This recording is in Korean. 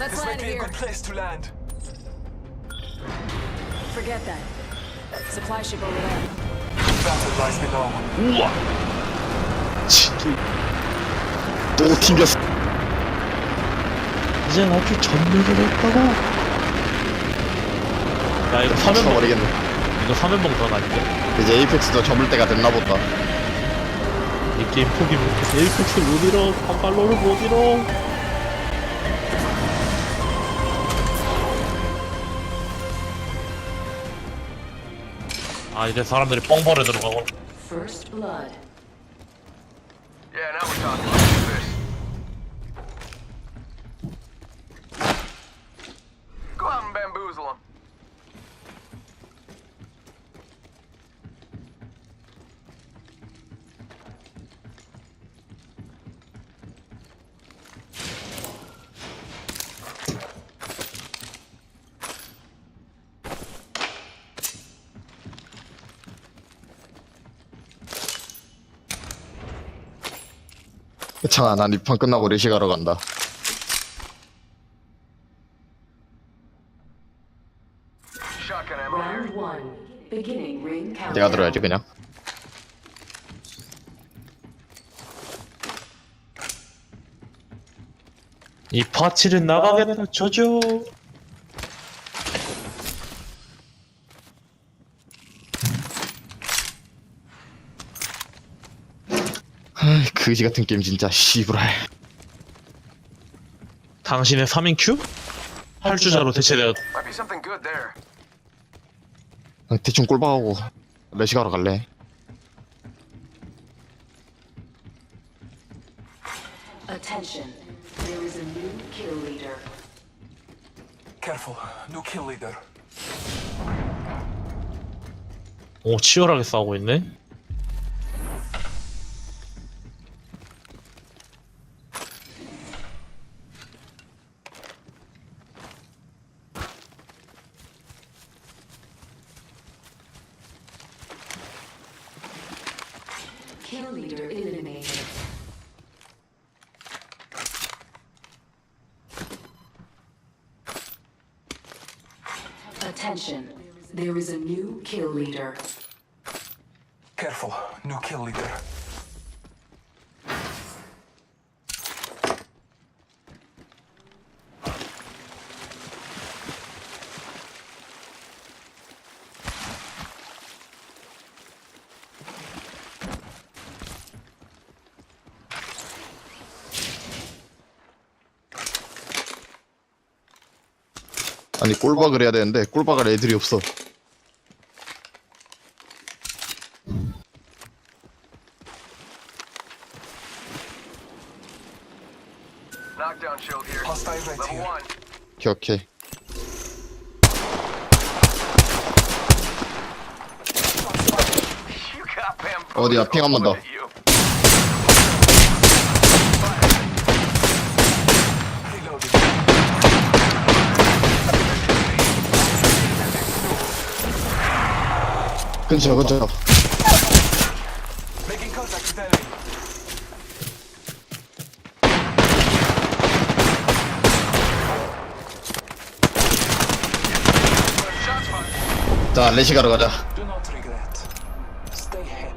Let's This land might be a here. good place to land. Forget that. Supply ship over there. Battle lies below. 우와 치킨 또 튕겼어 이젠 아주 전멸을 했다고 야 이거 사면봉 쳐버리겠네 이거 사면봉 전 아닌데? 이제 에이펙스도 접을 때가 됐나 보다 이 게임 포기 못해서 에이펙스 못 잃어 반발로를 못 잃어 아 이제 사람들이 뻥벌에 들어가고 First blood. Yeah, now we're talking. 괜찮아 난 이 판 끝나고 레시 가러 간다. 내가 들어야지 그냥 이 파티를 나가겠다 저죠 아이 그지 같은 게임 진짜 씨부랄 당신의 3인 큐? 할주자로 대체되었 Might be something good there. 난 대충 꼴박하고 레시 가러 갈래 Attention. There is a new kill leader. Careful. New kill leader. 오 치열하게 싸우고 있네 Kill leader eliminated. Attention. There is a new kill leader. Careful. New kill leader. 아니 꼴박을 해야 되는데 꼴박을 애들이 없어 Knockdown shield here. Hostile right Level here. one. 기억해 You got bamboozled. 어디야? 핑 한 번 더. 근처 근처 Making contact with enemy. Shots fired. 자 레시가로 가자 Do not regret. Stay hip.